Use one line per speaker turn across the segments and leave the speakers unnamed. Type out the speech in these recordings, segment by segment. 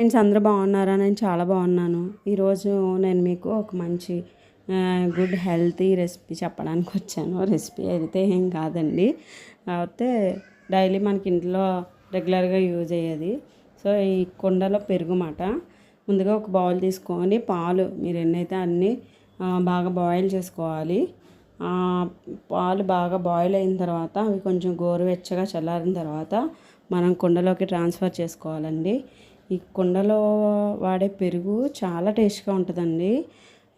Friends అందరూ బాగున్నారా? నేను చాలా బాగున్నాను. ఈరోజు నేను మీకు ఒక మంచి గుడ్ హెల్తీ రెసిపీ చెప్పడానికి వచ్చాను. రెసిపీ అయితే ఏం కాదండి. కాకపోతే డైలీ మనకి ఇంట్లో రెగ్యులర్గా యూజ్ అయ్యేది. సో ఈ కుండలో పెరుగు మాట ముందుగా ఒక బౌల్ తీసుకొని పాలు మీరు ఎన్నైతే అన్నీ బాగా బాయిల్ చేసుకోవాలి. పాలు బాగా బాయిల్ అయిన తర్వాత అవి కొంచెం గోరువెచ్చగా చల్లారిన తర్వాత మనం కుండలోకి ట్రాన్స్ఫర్ చేసుకోవాలండి. ఈ కుండలో వాడే పెరుగు చాలా టేస్ట్గా ఉంటుందండి.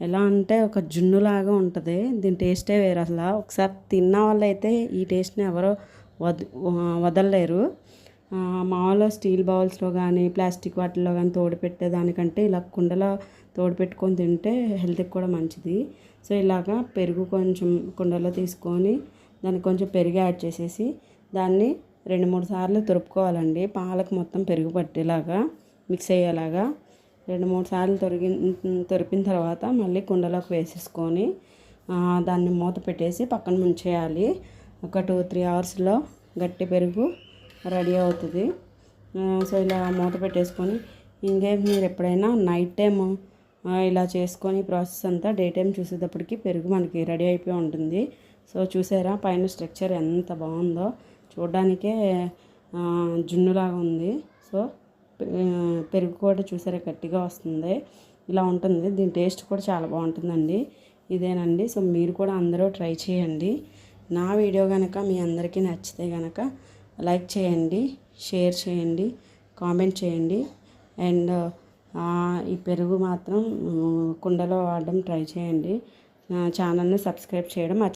ఎలా అంటే ఒక జున్నులాగా ఉంటుంది. దీని టేస్టే వేరు అసలు. ఒకసారి తిన్న వాళ్ళైతే ఈ టేస్ట్ని ఎవరో వద వదలలేరు. మామూలుగా స్టీల్ బౌల్స్లో కానీ ప్లాస్టిక్ వాటిల్లో కానీ తోడు పెట్టేదానికంటే ఇలా కుండలో తోడు పెట్టుకొని తింటే హెల్త్కి కూడా మంచిది. సో ఇలాగా పెరుగు కొంచెం కుండలో తీసుకొని దానికి కొంచెం పెరుగు యాడ్ చేసేసి దాన్ని రెండు మూడు సార్లు తురుపుకోవాలండి. పాలకు మొత్తం పెరుగు పట్టేలాగా మిక్స్ అయ్యేలాగా రెండు మూడు సార్లు తొరిగి తొరిపిన తర్వాత మళ్ళీ కుండలోకి వేసేసుకొని దాన్ని మూత పెట్టేసి పక్కన ముంచేయాలి. ఒక టూ త్రీ అవర్స్లో గట్టి పెరుగు రెడీ అవుతుంది. సో ఇలా మూత పెట్టేసుకొని ఇంకేం మీరు ఎప్పుడైనా నైట్ టైం ఇలా చేసుకొని ప్రాసెస్ అంతా డే టైం చూసేటప్పటికి పెరుగు మనకి రెడీ అయిపోయి ఉంటుంది. సో చూసారా పైన స్ట్రక్చర్ ఎంత బాగుందో. చూడ్డానికే జున్నులాగా ఉంది. సో పెరుగు కూడా చూసారా గట్టిగా వస్తుంది. ఇలా ఉంటుంది. దీని టేస్ట్ కూడా చాలా బాగుంటుందండి. ఇదేనండి. సో మీరు కూడా అందరూ ట్రై చేయండి. నా వీడియో కనుక మీ అందరికీ నచ్చితే కనుక లైక్ చేయండి షేర్ చేయండి కామెంట్ చేయండి. అండ్ ఈ పెరుగు మాత్రం కుండలో వాడడం ట్రై చేయండి. ఛానల్ని సబ్స్క్రైబ్ చేయడం